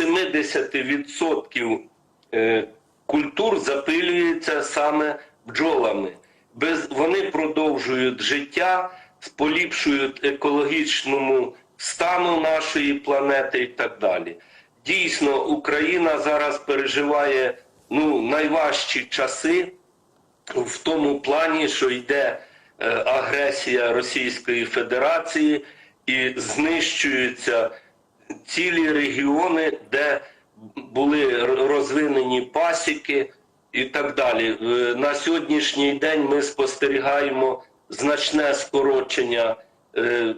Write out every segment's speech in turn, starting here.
70% е, культур запилюється саме бджолами. Вони продовжують життя, поліпшують екологічному стану нашої планети і так далі. Дійсно, Україна зараз переживає ну, найважчі часи в тому плані, що йде е, агресія Російської Федерації і знищуються цілі регіони, де були розвинені пасіки і так далі. Е, На сьогоднішній день ми спостерігаємо значне скорочення е,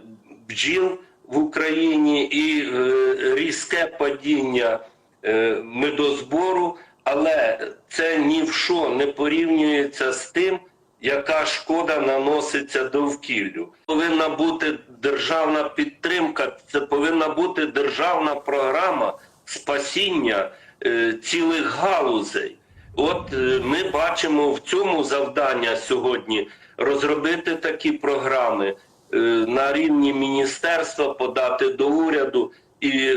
бджіл в Україні і е, різке падіння медозбору, але це ні в що не порівнюється з тим, яка шкода наноситься довкіллю. Повинна бути державна підтримка, це повинна бути державна програма спасіння е, цілих галузей. От е, ми бачимо в цьому завдання сьогодні розробити такі програми е, на рівні міністерства, подати до уряду і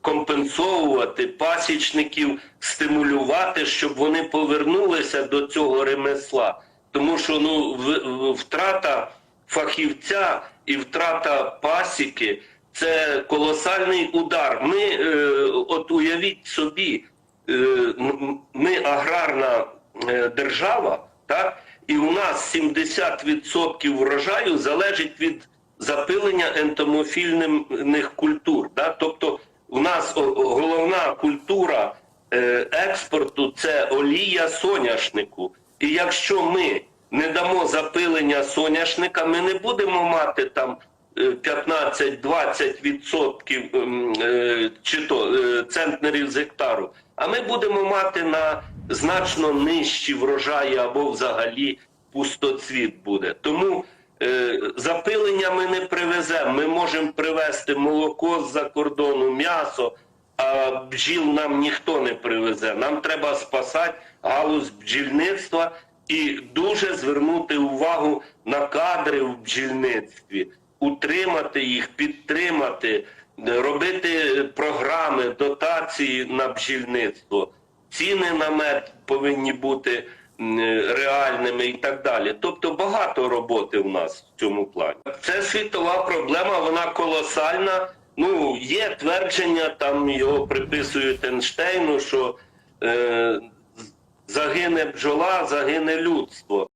компенсовувати пасічників, стимулювати, щоб вони повернулися до цього ремесла. Тому що ну втрата фахівця і втрата пасіки це колосальний удар. Ми е, от уявіть собі, е, ми аграрна е, держава, так, і у нас 70% врожаю залежить від запилення ентомофільних культур. Так? Тобто у нас головна культура експорту це олія соняшнику. І якщо ми не дамо запилення соняшника, ми не будемо мати там е, 15-20% ем, е, чи то е, центнерів з гектару, а ми будемо мати на значно нижчі врожаї або взагалі пустоцвіт буде. Тому е, запилення ми не привеземо. Ми можемо привезти молоко з-за кордону, м'ясо, а бджіл нам ніхто не привезе. Нам треба спасати галузь бджільництва і дуже звернути увагу на кадри в бджільництві, утримати їх, підтримати, робити програми, дотації на бджільництво. Ціни на мед повинні бути реальними і так далі. Тобто багато роботи в нас в цьому плані. Це світова проблема, вона колосальна. Ну, є твердження, там його приписують Ейнштейну, що е, загине бджола, загине людство.